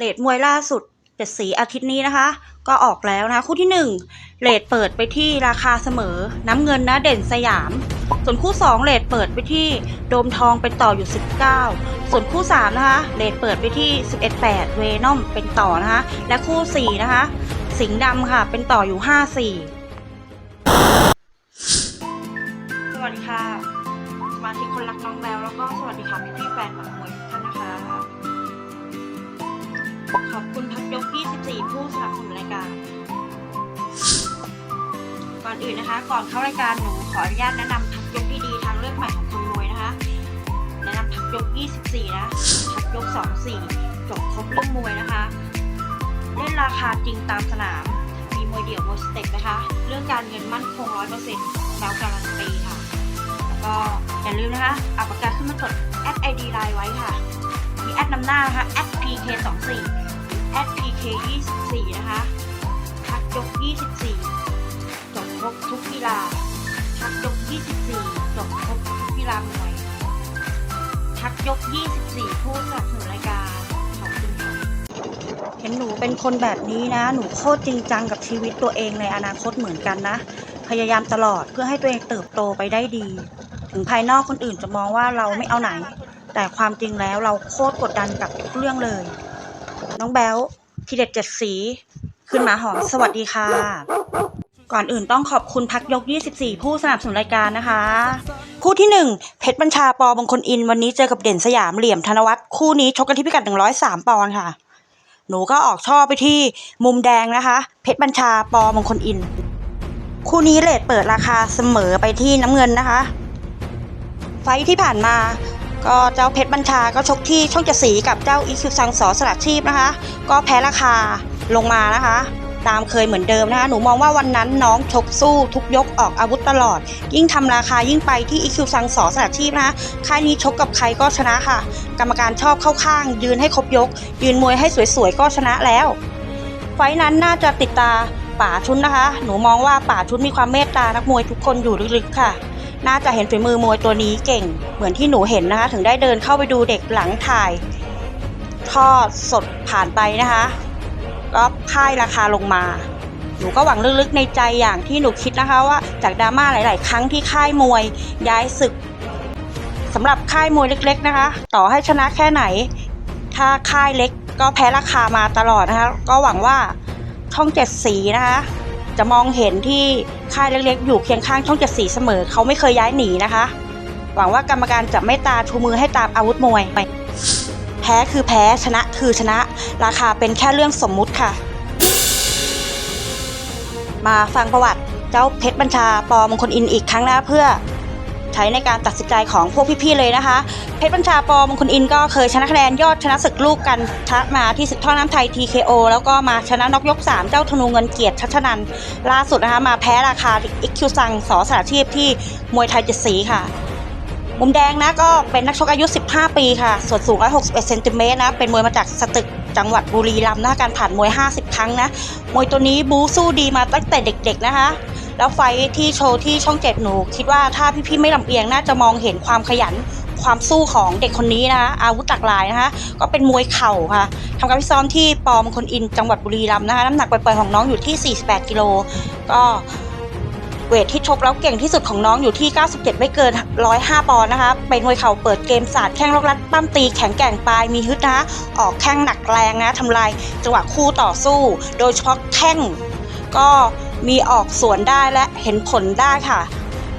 เลทมวยล่าสุดเจ็ดสีอาทิตย์นี้นะคะ ก็ออกแล้วนะคะคู่ที่หนึ่งเลทเปิดไปที่ราคาเสมอน้ำเงินนะเด่นสยาม ส่วนคู่สองเลทเปิดไปที่โดมทองเป็นต่ออยู่ 19 ส่วนคู่สามนะคะ เลทเปิดไปที่ 11 8 เวนอมเป็นต่อนะคะ และคู่สี่นะคะ สิงห์ดำค่ะเป็นต่ออยู่ 54สวัสดีค่ะสมาชิกคนรักน้องแมวแล้วก็สวัสดีค่ะพี่พี่แฟนของมวยท่านนะคะ ขอบคุณพักยก 24 ผู้สนับสนุนรายการ ก่อนอื่นนะคะ ก่อนเข้ารายการหนูขออนุญาตแนะนำพักยกดีๆทางเลือกใหม่ของคนมวยนะคะ แนะนำพักยก 24 นะพักยก 24 จบครบเรื่องมวยนะคะ เล่นราคาจริงตามสนาม มีมวยเดี่ยวมวยสเต็ปนะคะ เรื่องการเงินมั่นคง 100%แบลการันตีค่ะ แล้วก็อย่าลืมนะคะเอาปากกาขึ้นมาจดแอดไอดีไลน์ไว้ค่ะ มีแอดนำหน้านะคะแอด pk24 แอด pk24 นะคะพักยก 24จบครบทุกกีฬาพักยก 24จบครบทุกกีฬามวยพักยก 24 ผู้สนับสนุนรายการขอบคุณค่ะเห็นหนูเป็นคนแบบนี้นะ หนูโคตรจริงจังกับชีวิตตัวเองในอนาคตเหมือนกันนะ พยายามตลอดเพื่อให้ตัวเองเติบโตไปได้ดี ถึงภายนอกคนอื่นจะมองว่าเราไม่เอาไหน แต่ความจริงแล้วเราโคตรกดดันกับทุกเรื่องเลย น้องแบลทีเด็ดเจ็ดสี ขึ้นหมาหอมสวัสดีค่ะ ก่อนอื่นต้องขอบคุณพักยก 24 ผู้สนับสนุนรายการนะคะ คู่ที่ 1 เพชรบัญชาปอบงคลอิน วันนี้เจอกับเด่นสยามเหลี่ยมธนวัฒน์คู่นี้ชกกันที่พิกัด 103 ปอนด์ค่ะ หนูก็ออกช่อไปที่มุมแดงนะคะ เพชรบัญชาปอมงคลอิน คู่นี้เลทเปิดราคาเสมอไปที่น้ำเงินนะคะ ไฟที่ผ่านมา ก็เจ้าเพชรบัญชาก็ชกที่ช่องเจดสีกับเจ้าอีคิวซังสอสลัดชีพนะคะ ก็แพ้ราคาลงมานะคะ ตามเคยเหมือนเดิมนะคะ หนูมองว่าวันนั้นน้องชกสู้ทุกยกออกอาวุธตลอด ยิ่งทำราคายิ่งไปที่อีคิวซังสอสลัดชีพนะคะค่ายนี้ชกกับใครก็ชนะค่ะ กรรมการชอบเข้าข้าง ยืนให้ครบยก ยืนมวยให้สวยๆก็ชนะแล้ว ไฟนั้นน่าจะติดตาป่าชุนนะคะ หนูมองว่าป่าชุนมีความเมตตานักมวยทุกคนอยู่ลึกๆค่ะ น่าจะเห็นฝีมือมวยตัวนี้เก่ง เหมือนที่หนูเห็นนะคะ ถึงได้เดินเข้าไปดูเด็กหลังถ่ายทอดสดผ่านไปนะคะก็พ่ายราคาลงมา หนูก็หวังลึกๆในใจอย่างที่หนูคิดนะคะว่าจากดราม่าหลาย ๆ ครั้งที่ค่ายมวยย้ายศึกสำหรับค่ายมวยเล็ก ๆ นะคะ ต่อให้ชนะแค่ไหน ถ้าค่ายเล็กก็แพ้ราคามาตลอดนะคะ ก็หวังว่าช่องเจ็ดสีนะคะ จะมองเห็นที่ค่ายเล็กๆ อยู่เคียงข้างช่องเจ็ดสีเสมอ เขาไม่เคยย้ายหนีนะคะ หวังว่ากรรมการจะไม่ตาชูมือให้ตามอาวุธมวย แพ้คือแพ้ชนะคือชนะ ราคาเป็นแค่เรื่องสมมุติค่ะ มาฟังประวัติเจ้าเพชรบัญชาปอมงคลอินอีกครั้งนะเพื่อ ใช้ในการตัดสินใจของพวกพี่ๆเลยนะคะ เพชรบัญชาปอมงคลอินก็เคยชนะคะแนนยอดชนะศึกลูกกันทะมาที่ศึกท่อน้ำไทย TKO แล้วก็มาชนะนอกยก 3 เจ้าธนูเงินเกียรติชัชนันล่าสุดนะคะมาแพ้ราคาอิกคิวซังสอสารชีพที่มวยไทยเจ็ดสีค่ะมุมแดงนะก็เป็นนักชกอายุ 15 ปีค่ะ ส่วนสูง 161เซนติเมตรนะ เป็นมวยมาจากสตึกจังหวัดบุรีรัมย์นะการผ่านมวย 50 ครั้งนะ มวยตัวนี้บูสู้ดีมาตั้งแต่เด็กๆนะคะ แล้วไฟที่โชว์ที่ช่องเจ็ดหนูคิดว่าถ้าพี่ๆไม่ลำเอียงน่าจะมองเห็นความขยันความสู้ของเด็กคนนี้นะคะอาวุธหลากหลายนะคะก็เป็นมวยเข่าค่ะทำการฟิซ้อมที่ปอมคนอินจังหวัดบุรีรัมย์นะคะน้ำหนักปล่อยๆของน้องอยู่ที่ 48 กิโลก็เวทที่ชกแล้วเก่งที่สุดของน้องอยู่ที่ 97 ไม่เกิน 105 ปอนด์นะคะ เป็นมวยเข่าเปิดเกมศาสตร์แข้งลกลัดปั้มตีแข็งแกร่งปลายมีฮึดนะคะออกแข้งหนักแรงนะทำลายจังหวะคู่ต่อสู้ โดยเฉพาะแข้งก็ มีออกสวนได้และเห็นผลได้ค่ะ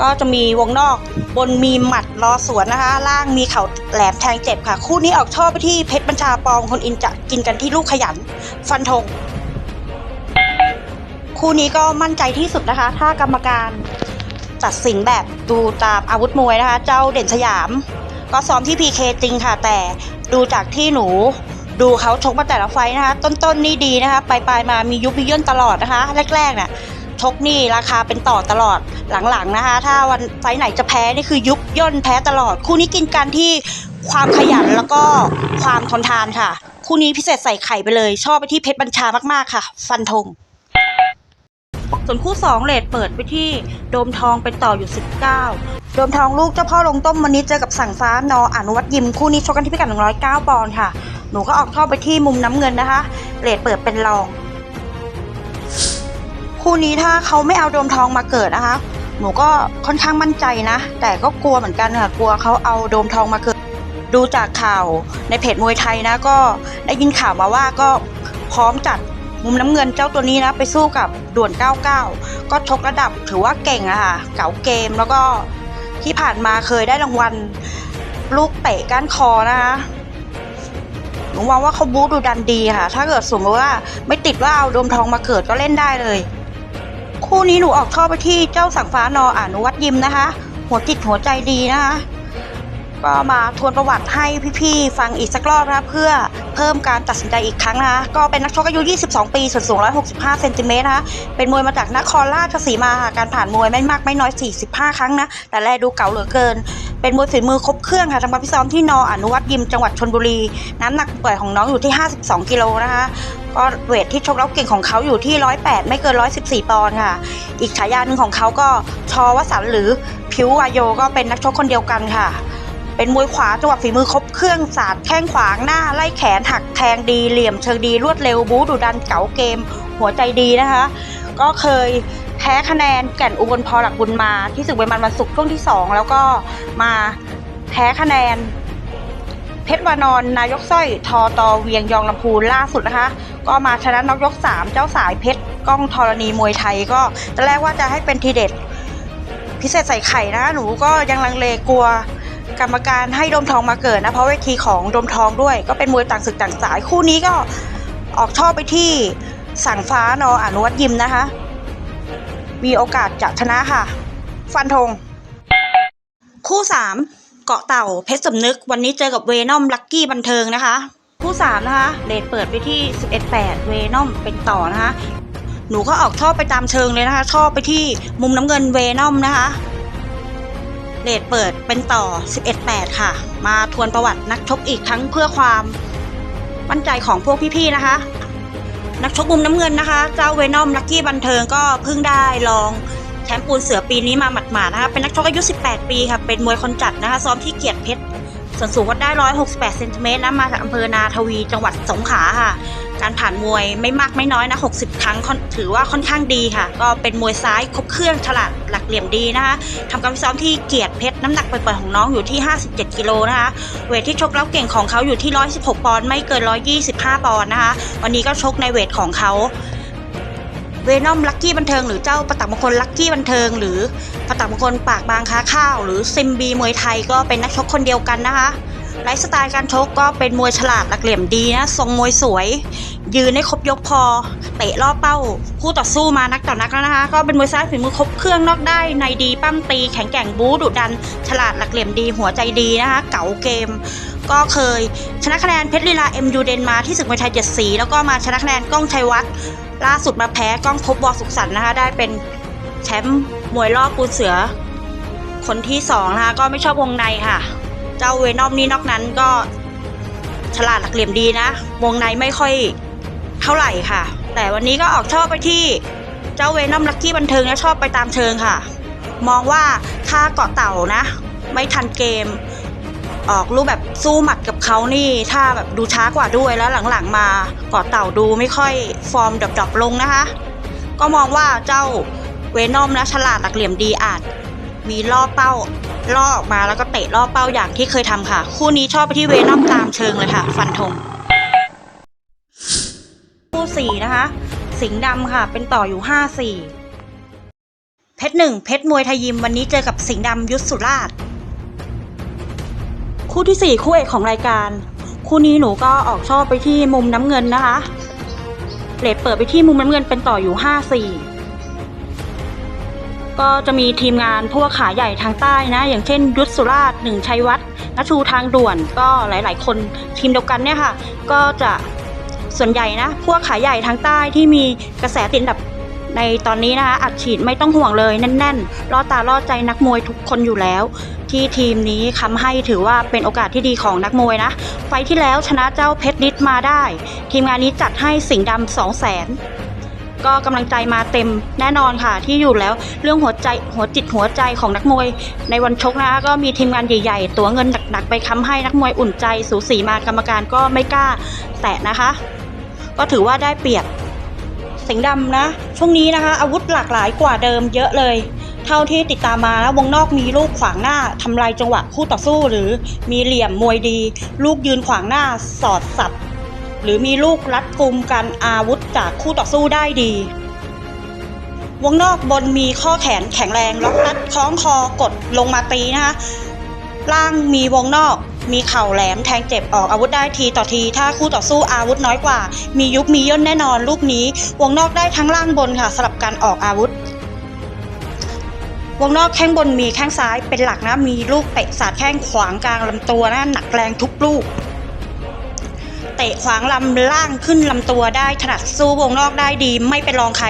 ก็จะมีวงนอกบนมีหมัดรอสวนนะคะ ล่างมีเข่าแหลมแทงเจ็บค่ะ คู่นี้ออกช่อไปที่เพชรบัญชาปองคนอินจะกินกันที่ลูกขยัน ฟันธงคู่นี้ก็มั่นใจที่สุดนะคะ ถ้ากรรมการตัดสินแบบดูตามอาวุธมวยนะคะ เจ้าเด่นสยาม ก็ซ้อมที่ PK จริงค่ะ แต่ดูจากที่หนู ดูเขาชกมาแต่ละไฟนะคะ ต้นๆนี่ดีนะคะปลายๆมามียุบมีย่นตลอดนะคะ แรกๆน่ะชกนี่ราคาเป็นต่อตลอดหลังๆนะคะ ถ้าวันไฟไหนจะแพ้นี่คือยุบย่นแพ้ตลอด คู่นี้กินกันที่ความขยันแล้วก็ความทนทานค่ะ คู่นี้พิเศษใส่ไข่ไปเลย ชอบไปที่เพชรบัญชามากๆค่ะ ฟันธงส่วนคู่ 2เลทเปิดไปที่โดมทองเป็นต่ออยู่ 19 โดมทองลูกเจ้าพ่อลงต้มวันนี้เจอกับสั่งฟ้านออนุวัตยิมคู่นี้ชกกันที่พิกัด109ปอนด์ค่ะ นูนูก็ออกท่อไปที่มุมน้ำเงินนะคะเลดเปิดเป็นรอง คู่นี้ถ้าเขาไม่เอาโดมทองมาเกิดนะคะ หนูก็ค่อนข้างมั่นใจนะ แต่ก็กลัวเหมือนกันค่ะกลัวเขาเอาโดมทองมาเกิด ดูจากข่าวในเพจมวยไทยนะ ก็ได้ยินข่าวมาว่าก็พร้อมจัดมุมน้ำเงินเจ้าตัวนี้นะ ไปสู้กับด่วน 99 ก็ชกระดับถือว่าเก่งอะค่ะเก๋าเกมแล้วก็ที่ผ่านมาเคยได้รางวัลลูกเตะก้านคอนะคะ หนูมองว่าเขาบู๊ดูดันดีค่ะ ถ้าเกิดสมมติว่าไม่ติดว่าเอาดมทองมาเกิดก็เล่นได้เลย คู่นี้หนูออกท่อไปที่เจ้าสังฟ้านออนุวัตยิมนะคะ หัวจิตหัวใจดีนะคะ ก็มาทวนประวัติให้พี่ๆฟังอีกสักรอบนะคะเพื่อเพิ่มการตัดสินใจอีกครั้งนะคะก็เป็นนักชกอายุ 22 ปีส่วนสูง 165 เซนติเมตรนะคะเป็นมวยมาจากนครราชสีมาค่ะการผ่านมวยไม่มากไม่น้อย 45 ครั้งนะแต่แลดูเก่าเหลือเกิน เป็นมวยฝีมือครบเครื่องค่ะทำการพิซ้อมที่นออนุวัตยิมจังหวัดชนบุรี น้ำหนักปล่อยของน้องอยู่ที่ 52 กิโลนะคะก็เวทที่ชกแล้วเก่งของเขาอยู่ที่ 108 ไม่เกิน 114 ปอนด์ค่ะ อีกฉายาหนึ่งของเขาก็ชอวสันหรือพิววายโยก็เป็นนักชกคนเดียวกันค่ะ เป็นมวยขวาจังหวะฝีมือครบเครื่องสาดแข้งขวางหน้าไล่แขนหักแทงดีเหลี่ยมเชิงดีรวดเร็วบู๊ดุดันเก๋าเกม หัวใจดีนะคะ ก็เคยแพ้คะแนนแก่นอุบลพอหลักบุญมาที่ศึกเวมันวันศุกร์ช่วงที่ 2 แล้วก็มาแพ้คะแนน เพชรวานอนนายกสร้อยทอตอเวียงยองลำพูนล่าสุดนะคะ ก็มาชนะนอกยก 3 เจ้าสายเพชรก้องธรณีมวยไทยก็ตอนแรกว่าจะให้เป็นทีเด็ดพิเศษใส่ไข่นะหนูก็ยังลังเลกลัว กรรมการให้ดมทองมาเกิดนะเพราะเวทีของดมทองด้วย ก็เป็นมวยต่างศึกต่างสายคู่นี้ก็ออกช่อไปที่สั่งฟ้านออนุวัตยิมนะคะ มีโอกาสจะชนะค่ะ ฟันธงคู่3เกาะเต่าเพชรสำนึก วันนี้เจอกับเวนอมลักกี้บันเทิงนะคะ คู่3นะคะเลดเปิดไปที่ 11-8 เวนอมเป็นต่อนะคะ หนูก็ออกชอบไปตามเชิงเลยนะคะชอบไปที่มุมน้ำเงินเวนอมนะคะ เลดเปิดเป็นต่อ 11-8 ค่ะ มาทวนประวัตินักชกอีกครั้งเพื่อความมั่นใจของพวกพี่ๆนะคะ นักชกมุมน้ำเงินนะคะ เจ้าเวนอมลักกี้บันเทิงก็เพิ่งได้ลองแชมป์ปูนเสือปีนี้มาหมาดๆนะคะ เป็นนักชกอายุ 18 ปีค่ะ เป็นมวยคนจัดนะคะ ซ้อมที่เกียรติเพชรส่วนสูงวัดได้ 168 เซนติเมตรนะ มาจากอำเภอนาทวี จังหวัดสงขลาค่ะ การผ่านมวยไม่มากไม่น้อยนะ60 ครั้งถือว่าค่อนข้างดีค่ะ ก็เป็นมวยซ้ายครบเครื่องฉลาดหลักเหลี่ยมดีนะคะทำการซ้อมที่เกียรติเพชรน้ำหนักปล่อยๆของน้องอยู่ที่ 57 กิโลนะคะเวทที่ชกแล้วเก่งของเขาอยู่ที่ 116 ปอนด์ไม่เกิน 125 ปอนด์นะคะวันนี้ก็ชกในเวทของเขาเวนอมลักกี้บันเทิงหรือเจ้าประตักมงคลลักกี้บันเทิง หรือประตักมงคลปากบางค้าข้าว หรือซิมบีมวยไทยก็เป็นนักชกคนเดียวกันนะคะ ไลฟ์สไตล์การชกก็เป็นมวยฉลาดหลักเหลี่ยมดีนะ ทรงมวยสวย ยืนให้ครบยกพอ เตะล่อเป้า คู่ต่อสู้มานักต่อนักแล้วนะคะ ก็เป็นมวยซ้ายฝีมือครบเครื่องนอกได้ในดีปั้มตีแข็งแกร่งบู๊ดุดัน ฉลาดหลักเหลี่ยมดีหัวใจดีนะคะ เก๋าเกม ก็เคย ชนะคะแนนเพชรลีลาเอ็มยูเดนมาที่ศึกมวยไทยเจ็ดสีแล้วก็มาชนะคะแนนก้องชัยวัฒน์ล่าสุดมาแพ้ก้องพบวอสุขสันต์นะคะ ได้เป็นแชมป์มวยรอบปูเสือ คนที่สองนะคะก็ไม่ชอบวงในค่ะ เจ้าเวนอมนี่นอกนั้นก็ฉลาดหลักเหลี่ยมดีนะ วงในไม่ค่อยเท่าไหร่ค่ะ แต่วันนี้ก็ออกชอบไปที่เจ้าเวนอมลักกี้บันเทิงนะชอบไปตามเชิงค่ะ มองว่าถ้าเกาะเต่านะ ไม่ทันเกม ออกรูปแบบสู้หมัดกับเขานี่ถ้าแบบดูช้ากว่าด้วยแล้วหลังๆมาเกาะเต่าดูไม่ค่อยฟอร์มดรอปๆลงนะคะ ก็มองว่าเจ้าเวนอมนะฉลาดหลักเหลี่ยมดีอาจมีล่อเป้า ล่อออกมาแล้วก็เตะล่อเป้าอย่างที่เคยทำค่ะ คู่นี้ชอบไปที่เวนอมตามเชิงเลยค่ะ ฟันธงคู่สี่นะคะ สิงห์ดำค่ะ เป็นต่ออยู่ห้าสี่เพชรหนึ่งเพชรมวยไทยยิมวันนี้เจอกับสิงห์ดำยุทธสุราช คู่ที่สี่คู่เอกของรายการ คู่นี้หนูก็ออกชอบไปที่มุมน้ำเงินนะคะเลดเปิดไปที่มุมน้ำเงินเป็นต่ออยู่ห้าสี่ ก็จะมีทีมงานพวกขาใหญ่ทางใต้นะ อย่างเช่น ยุทธสุราชหนึ่งชัยวัฒน์นชูทางด่วนก็หลาย ๆ คนทีมเดียวกันเนี่ยค่ะ ก็จะส่วนใหญ่นะ พวกขาใหญ่ทางใต้ที่มีกระแสติดดับในตอนนี้นะคะอัดฉีดไม่ต้องห่วงเลยแน่นๆล่อตาล่อใจนักมวยทุกคนอยู่แล้ว ที่ทีมนี้คำให้ถือว่าเป็นโอกาสที่ดีของนักมวยนะ ไฟที่แล้วชนะเจ้าเพชรนิดมาได้ ทีมงานนี้จัดให้สิงห์ดำสองแสน ก็กำลังใจมาเต็มแน่นอนค่ะ ที่อยู่แล้วเรื่องหัวใจหัวจิตหัวใจของนักมวย ในวันชกนะคะก็มีทีมงานใหญ่ ๆ ตัวเงินหนักๆไปค้ำให้นักมวยอุ่นใจสูสีมากรรมการก็ไม่กล้า แตะนะคะ ก็ถือว่าได้เปรียบสิงห์ดำนะ ช่วงนี้นะคะ อาวุธหลากหลายกว่าเดิมเยอะเลย เท่าที่ติดตามมานะววงนอกมีลูกขวางหน้าทำลายจังหวะคู่ต่อสู้หรือมีเหลี่ยมมวยดี ลูกยืนขวางหน้าสอดสับหรือมีลูกรัดกุมกันอาวุธ จากคู่ต่อสู้ได้ดี วงนอกบนมีข้อแขนแข็งแรงล็อกรัดคล้องคอกดลงมาตีนะคะล่างมีวงนอกมีเข่าแหลมแทงเจ็บออกอาวุธได้ทีต่อที ถ้าคู่ต่อสู้อาวุธน้อยกว่า มียุบมีย่นแน่นอนลูกนี้ วงนอกได้ทั้งล่างบนค่ะสลับการออกอาวุธ วงนอกแข้งบนมีแข้งซ้ายเป็นหลักนะมีลูกเตะสาดแข้งขวางกลางลำตัวนะหนักแรงทุกลูก เตะขวางลำล่างขึ้นลำตัวได้ถนัดสู้วงนอกได้ดี ไม่เป็นรองใคร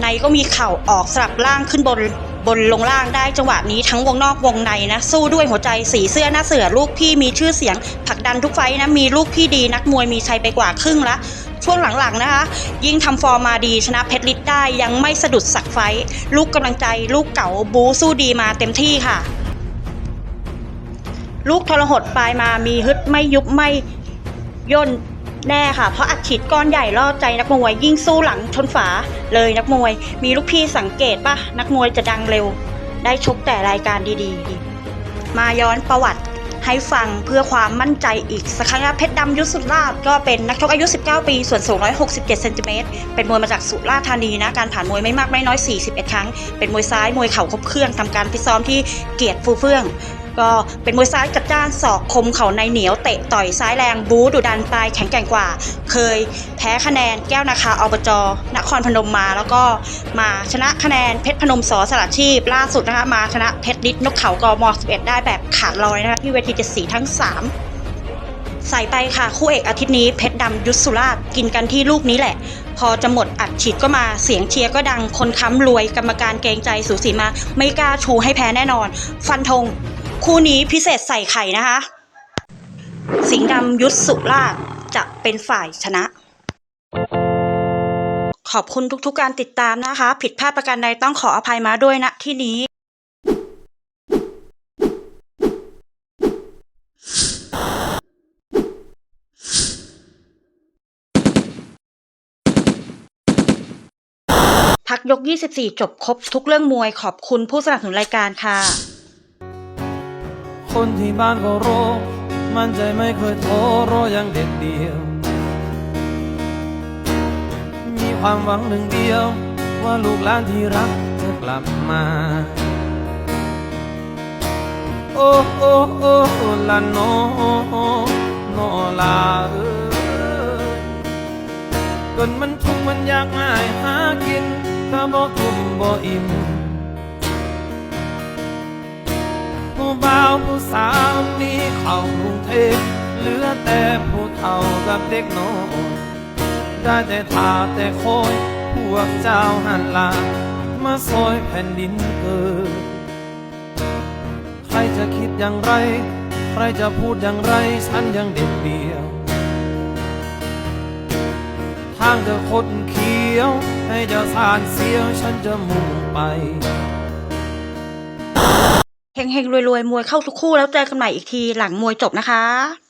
ในก็มีเข่าออกสลับล่างขึ้นบนบนลงล่างได้จังหวะนี้ทั้งวงนอกวงในนะ สู้ด้วยหัวใจสีเสื้อหน้าเสือลูกพี่มีชื่อเสียงผลักดันทุกไฟนะมีลูกพี่ดีนักมวยมีชัยไปกว่าครึ่งละช่วงหลังๆนะคะ ยิ่งทำฟอร์มมาดีชนะเพชรลิศได้ยังไม่สะดุดสักไฟ ลูกกำลังใจ ลูกเก๋าบูสู้ดีมาเต็มที่ค่ะ ลูกทรหดปลายมามีฮึดไม่ยุบไม่ ย่นแน่ค่ะ เพราะอัดฉีดก้อนใหญ่ล่อใจนักมวย ยิ่งสู้หลังชนฝาเลยนักมวย มีลูกพี่สังเกตปะนักมวยจะดังเร็ว ได้ชกแต่รายการดีๆ มาย้อนประวัติให้ฟังเพื่อความมั่นใจอีกสักครั้งนะเพชรดำยุทธสุราษฎร์ก็เป็นนักชกอายุ 19 ปี ส่วนสูง 167 เซนติเมตร เป็นมวยมาจากสุราษฎร์ธานีนะ การผ่านมวยไม่มากไม่น้อย 41 ครั้ง เป็นมวยซ้าย มวยเข่าครบเครื่อง ทำการฟิตซ้อมที่เกียรติฟูเฟื่อง ก็เป็นมวยซ้ายจัดจ้านศอกคมเข่าในเหนียวเตะต่อยซ้ายแรงบู๊ดุดันปลายแข็งแกร่งกว่า เคยแพ้คะแนนแก้วนาคาอบจนครพนมมาแล้วก็มาชนะคะแนนเพชรพนมสอสลัดชีพล่าสุดนะคะมาชนะเพชรฤทธิ์นกเขากม11ได้แบบขาดลอยนะคะที่เวทีเจ็ดสีทั้ง 3ใส่ไปค่ะ คู่เอกอาทิตย์นี้เพชรดำยุทธสุราษฎร์กินกันที่ลูกนี้แหละ พอจะหมดอัดฉีดก็มาเสียงเชียร์ก็ดังคนค้ำรวยกรรมการเกรงใจสูสีมา ไม่กล้าชูให้แพ้แน่นอน ฟันธง คู่นี้พิเศษใส่ไข่นะคะ สิงห์ดำยุทธสุราษฎร์จะเป็นฝ่ายชนะ ขอบคุณทุกๆการติดตามนะคะ ผิดพลาดประการใดต้องขออภัยมาด้วยณที่นี้พักยก 24 จบครบทุกเรื่องมวยขอบคุณผู้สนับสนุนรายการค่ะ คนที่บ้านก็รอมันใจไม่เคยท้อรออย่างเด็ดเดียว มีความหวังหนึ่งเดียว ว่าลูกหลานที่รักจะกลับมา โอ้โอ้โอ้ลาโนโนลาเอ้ยจนมันทุกข์มันยากง่ายหากินก็บ่ทุ่มบ่อิ่ม ผู้บ่าวผู้สาวนี้เข้ากรุงเทพเหลือแต่ผู้เฒ่ากับเด็กน้อยได้แต่ทาแต่คอยพวกเจ้าหันหลามาซอยแผ่นดินเกิดใครจะคิดอย่างไร ใครจะพูดอย่างไรฉันยังเด็กเดียว ทางจะคดเขี้ยว ให้เจ้าสารเสียวฉันจะมุ่งไป เฮงๆรวยๆมวยเข้าทุกคู่แล้วเจอกันใหม่อีกทีหลังมวยจบนะคะ